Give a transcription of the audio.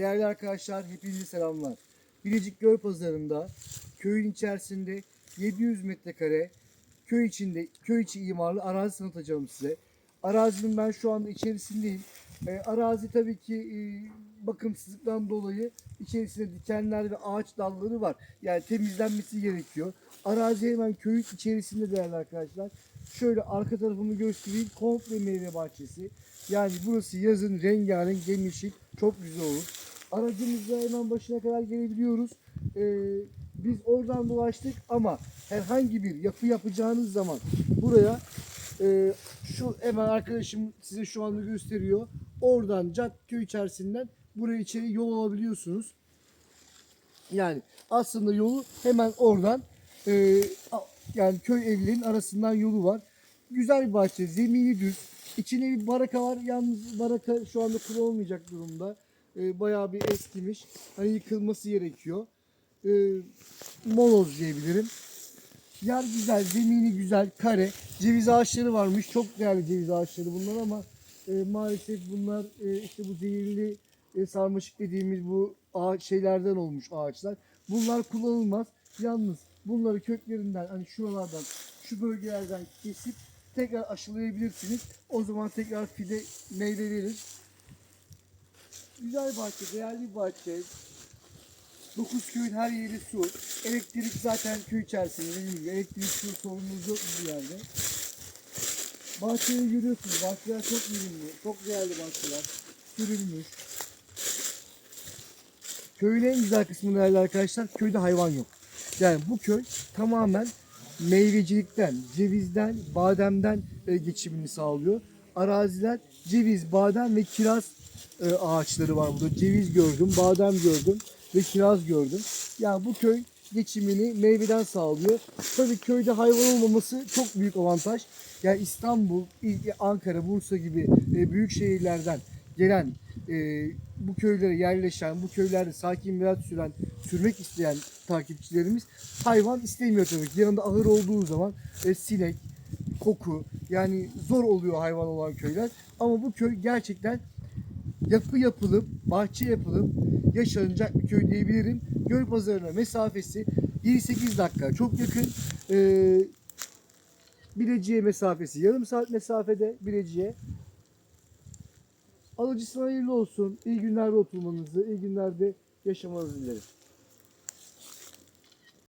Değerli arkadaşlar hepinize selamlar. Bilecik Göl Pazarı'nda köyün içerisinde 700 metrekare köy içinde köy içi imarlı arazi tanıtacağım size. Arazinin ben şu anda içerisindeyim. E, arazi tabii ki e, bakımsızlıktan dolayı içerisinde dikenler ve ağaç dalları var. Yani temizlenmesi gerekiyor. Arazi hemen köyün içerisinde değerli arkadaşlar. Şöyle arka tarafımı göstereyim. Komple meyve bahçesi. Yani burası yazın rengarenk yemyeşil çok güzel olur. Aracımızla hemen başına kadar gelebiliyoruz. Ee, biz oradan dolaştık ama herhangi bir yapı yapacağınız zaman buraya e, şu hemen arkadaşım size şu anda gösteriyor. Oradan Cadköy içerisinden buraya içeri yol alabiliyorsunuz. Yani aslında yolu hemen oradan e, yani köy evlerinin arasından yolu var. Güzel bir bahçe, zemini düz. İçine bir baraka var. Yalnız baraka şu anda kullanılmayacak durumda. E, bayağı bir eskimiş. Hani yıkılması gerekiyor. E, moloz diyebilirim. Yer güzel, zemini güzel, kare. Ceviz ağaçları varmış. Çok değerli ceviz ağaçları bunlar ama e, maalesef bunlar e, işte bu zehirli e, sarmaşık dediğimiz bu ağaç şeylerden olmuş ağaçlar. Bunlar kullanılmaz. Yalnız bunları köklerinden hani şuralardan şu bölgelerden kesip tekrar aşılayabilirsiniz. O zaman tekrar fide meyve verir. Güzel bahçe, değerli bir bahçe. Dokuz köyün her yeri su. Elektrik zaten köy içerisinde elektrik su sorunumuz yok bu yerde. Bahçeyi görüyorsunuz. Bahçeler çok ürünlü. Çok değerli bahçeler. Sürülmüş. Köyün en güzel kısmı değerli arkadaşlar. Köyde hayvan yok. Yani bu köy tamamen meyvecilikten, cevizden, bademden e, geçimini sağlıyor. Araziler ceviz, badem ve kiraz e, ağaçları var burada. Ceviz gördüm, badem gördüm ve kiraz gördüm. Yani bu köy geçimini meyveden sağlıyor. Tabii köyde hayvan olmaması çok büyük avantaj. Yani İstanbul, Ankara, Bursa gibi e, büyük şehirlerden gelen e, bu köylere yerleşen, bu köylerde sakin hayat süren, sürmek isteyen takipçilerimiz hayvan istemiyor tabii ki. Yanında ahır olduğu zaman e, sinek, koku yani zor oluyor hayvan olan köyler. Ama bu köy gerçekten yapı yapılıp, bahçe yapılıp yaşanacak bir köy diyebilirim. Göl pazarına mesafesi 7-8 dakika çok yakın. Ee, Bilecik'e mesafesi yarım saat mesafede Bilecik'e. Alıcısına hayırlı olsun. İyi günlerde oturmanızı, iyi günlerde yaşamanızı dilerim.